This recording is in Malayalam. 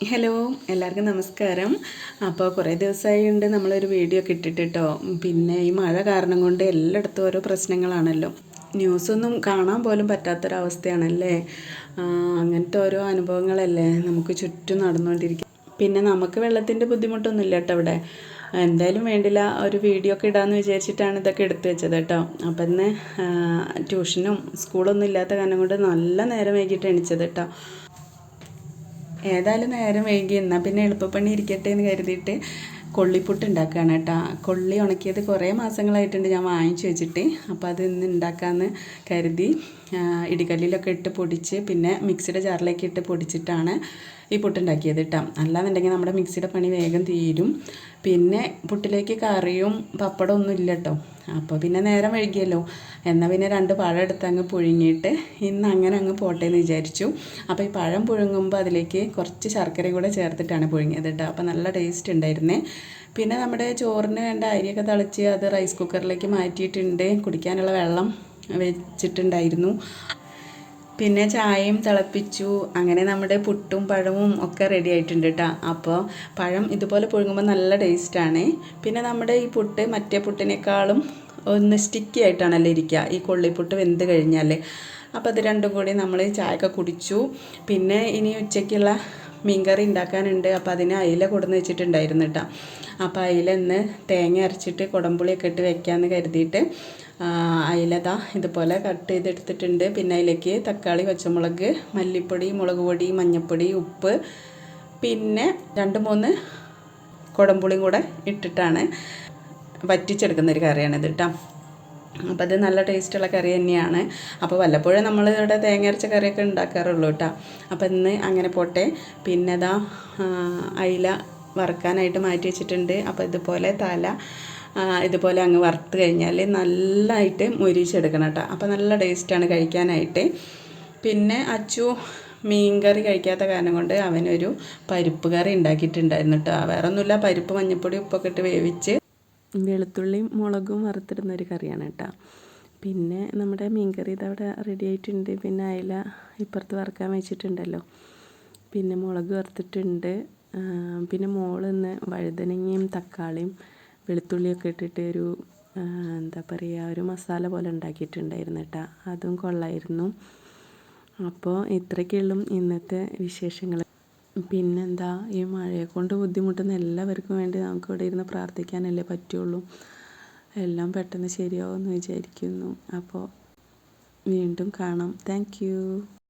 ഹലോ എല്ലാവർക്കും നമസ്കാരം. അപ്പോൾ കുറേ ദിവസമായിട്ടുണ്ട് നമ്മളൊരു വീഡിയോ ഒക്കെ ഇട്ടിട്ട് കേട്ടോ പിന്നെ ഈ മഴ കാരണം കൊണ്ട് എല്ലായിടത്തും ഓരോ പ്രശ്നങ്ങളാണല്ലോ. ന്യൂസൊന്നും കാണാൻ പോലും പറ്റാത്തൊരവസ്ഥയാണല്ലേ? അങ്ങനത്തെ ഓരോ അനുഭവങ്ങളല്ലേ നമുക്ക് ചുറ്റും നടന്നുകൊണ്ടിരിക്കും പിന്നെ നമുക്ക് വെള്ളത്തിന്റെ ബുദ്ധിമുട്ടൊന്നുമില്ല കേട്ടോ ഇവിടെ. എന്തായാലും വേണ്ടില്ല ഒരു വീഡിയോ ഒക്കെ ഇടാമെന്ന് വിചാരിച്ചിട്ടാണ് ഇതൊക്കെ എടുത്തു വെച്ചത് കേട്ടോ. അപ്പം ഇന്ന് ട്യൂഷനും സ്കൂളൊന്നും ഇല്ലാത്ത കാരണം കൊണ്ട് നല്ല നേരം വൈകിട്ട് എണിച്ചത് കേട്ടോ. ഏതായാലും നേരം വൈകി. എന്നാൽ പിന്നെ എളുപ്പപ്പണി ഇരിക്കട്ടെ എന്ന് കരുതിയിട്ട് കൊള്ളിപ്പുട്ട് ഉണ്ടാക്കുകയാണ് കേട്ടോ. കൊള്ളി ഉണക്കിയത് കുറേ മാസങ്ങളായിട്ടുണ്ട് ഞാൻ വാങ്ങിച്ചു വെച്ചിട്ട്. അപ്പോൾ അത് ഇന്ന് ഉണ്ടാക്കാമെന്ന് കരുതി ഇടികല്ലിലൊക്കെ ഇട്ട് പൊടിച്ച് പിന്നെ മിക്സിയുടെ ജാറിലേക്ക് ഇട്ട് പൊടിച്ചിട്ടാണ് ഈ പുട്ടുണ്ടാക്കിയത് കേട്ടോ. അല്ലാന്നുണ്ടെങ്കിൽ നമ്മുടെ മിക്സിയുടെ പണി വേഗം തീരും. പിന്നെ പുട്ടിലേക്ക് കറിയും പപ്പടം ഒന്നും ഇല്ല കേട്ടോ അപ്പോൾ പിന്നെ നേരം വൈകിയല്ലോ. എന്നാൽ പിന്നെ രണ്ട് പഴം എടുത്ത് അങ്ങ് പുഴുങ്ങിയിട്ട് ഇന്ന് അങ്ങനെ അങ്ങ് പോട്ടെ എന്ന് വിചാരിച്ചു. അപ്പോൾ ഈ പഴം പുഴുങ്ങുമ്പോൾ അതിലേക്ക് കുറച്ച് ശർക്കര കൂടെ ചേർത്തിട്ടാണ് പുഴുങ്ങിയത് കേട്ടോ. അപ്പോൾ നല്ല ടേസ്റ്റ് ഉണ്ടായിരുന്നേ. പിന്നെ നമ്മുടെ ചോറിന് വേണ്ട അരിയൊക്കെ തളിച്ച് അത് റൈസ് കുക്കറിലേക്ക് മാറ്റിയിട്ടുണ്ട്. കുടിക്കാനുള്ള വെള്ളം വെച്ചിട്ടുണ്ടായിരുന്നു. പിന്നെ ചായയും തിളപ്പിച്ചു. അങ്ങനെ നമ്മുടെ പുട്ടും പഴവും ഒക്കെ റെഡി ആയിട്ടുണ്ട് കേട്ടോ അപ്പോൾ പഴം ഇതുപോലെ പുഴുങ്ങുമ്പോൾ നല്ല ടേസ്റ്റാണ് പിന്നെ നമ്മുടെ ഈ പുട്ട് മറ്റേ പുട്ടിനേക്കാളും ഒന്ന് സ്റ്റിക്കി ആയിട്ടാണല്ലോ ഇരിക്കുക. ഈ കൊള്ളിപ്പുട്ട് വെന്ത് കഴിഞ്ഞാൽ അപ്പോൾ അത് രണ്ടും കൂടി നമ്മൾ ചായയൊക്കെ കുടിച്ചു. പിന്നെ ഇനി ഉച്ചയ്ക്കുള്ള മീൻകറി ഉണ്ടാക്കാനുണ്ട്. അപ്പോൾ അതിന് അയില കൊടുന്ന് വെച്ചിട്ടുണ്ടായിരുന്നു കേട്ടോ അപ്പോൾ അയില ഇന്ന് തേങ്ങ അരച്ചിട്ട് കുടംപുളിയൊക്കെ ഇട്ട് വെക്കാമെന്ന് കരുതിയിട്ട് അയിലതാ അയില ഇതുപോലെ കട്ട് ചെയ്തെടുത്തിട്ടുണ്ട്. പിന്നെ അതിലേക്ക് തക്കാളി പച്ചമുളക് മല്ലിപ്പൊടി മുളക് പൊടി മഞ്ഞൾപ്പൊടി ഉപ്പ് പിന്നെ രണ്ട് മൂന്ന് കുടംപുളിയും കൂടെ ഇട്ടിട്ടാണ് വറ്റിച്ചെടുക്കുന്ന ഒരു കറിയാണിത് കേട്ടോ അപ്പോൾ അത് നല്ല ടേസ്റ്റുള്ള കറി തന്നെയാണ്. അപ്പോൾ വല്ലപ്പോഴും നമ്മൾ ഇവിടെ തേങ്ങ അരച്ച കറിയൊക്കെ ഉണ്ടാക്കാറുള്ളൂ കേട്ടോ. അപ്പോൾ ഇന്ന് അങ്ങനെ പോട്ടെ. പിന്നെ ഇതാ അയില വറുക്കാനായിട്ട് മാറ്റി വെച്ചിട്ടുണ്ട്. അപ്പോൾ ഇതുപോലെ തല ഇതുപോലെ അങ്ങ് വറുത്ത് കഴിഞ്ഞാൽ നല്ലതായിട്ട് മുരിച്ചെടുക്കണം കേട്ടോ. അപ്പോൾ നല്ല ടേസ്റ്റാണ് കഴിക്കാനായിട്ട്. പിന്നെ അച്ചു മീൻ കറി കഴിക്കാത്ത കാരണം കൊണ്ട് അവനൊരു പരിപ്പ് കറി ഉണ്ടാക്കിയിട്ടുണ്ടായിരുന്നു കേട്ടോ. വേറെ ഒന്നുമില്ല പരിപ്പ് മഞ്ഞൾപ്പൊടി ഉപ്പൊക്കെ ഇട്ട് വേവിച്ച് വെളുത്തുള്ളിയും മുളകും വറുത്തിടുന്ന ഒരു കറിയാണ് കേട്ടോ. പിന്നെ നമ്മുടെ മീൻകറി ഇതവിടെ റെഡി ആയിട്ടുണ്ട്. പിന്നെ അയില ഇപ്പുറത്ത് വറുക്കാൻ വെച്ചിട്ടുണ്ടല്ലോ. പിന്നെ മുളക് വറുത്തിട്ടുണ്ട്. പിന്നെ മോൾ ഇന്ന് വഴുതനങ്ങയും തക്കാളിയും വെളുത്തുള്ളിയൊക്കെ ഇട്ടിട്ട് ഒരു എന്താ പറയുക ഒരു മസാല പോലെ ഉണ്ടാക്കിയിട്ടുണ്ടായിരുന്നു കേട്ടോ. അതും കൊള്ളായിരുന്നു. അപ്പോൾ ഇത്രയ്ക്കുള്ളും ഇന്നത്തെ വിശേഷങ്ങൾ. പിന്നെന്താ ഈ മഴയെ കൊണ്ട് ബുദ്ധിമുട്ടുന്ന എല്ലാവർക്കും വേണ്ടി നമുക്ക് ഇവിടെ ഇരുന്ന് പ്രാർത്ഥിക്കാനല്ലേ പറ്റുള്ളൂ. എല്ലാം പെട്ടെന്ന് ശരിയാവുമെന്ന് വിചാരിക്കുന്നു. അപ്പോൾ വീണ്ടും കാണാം. താങ്ക്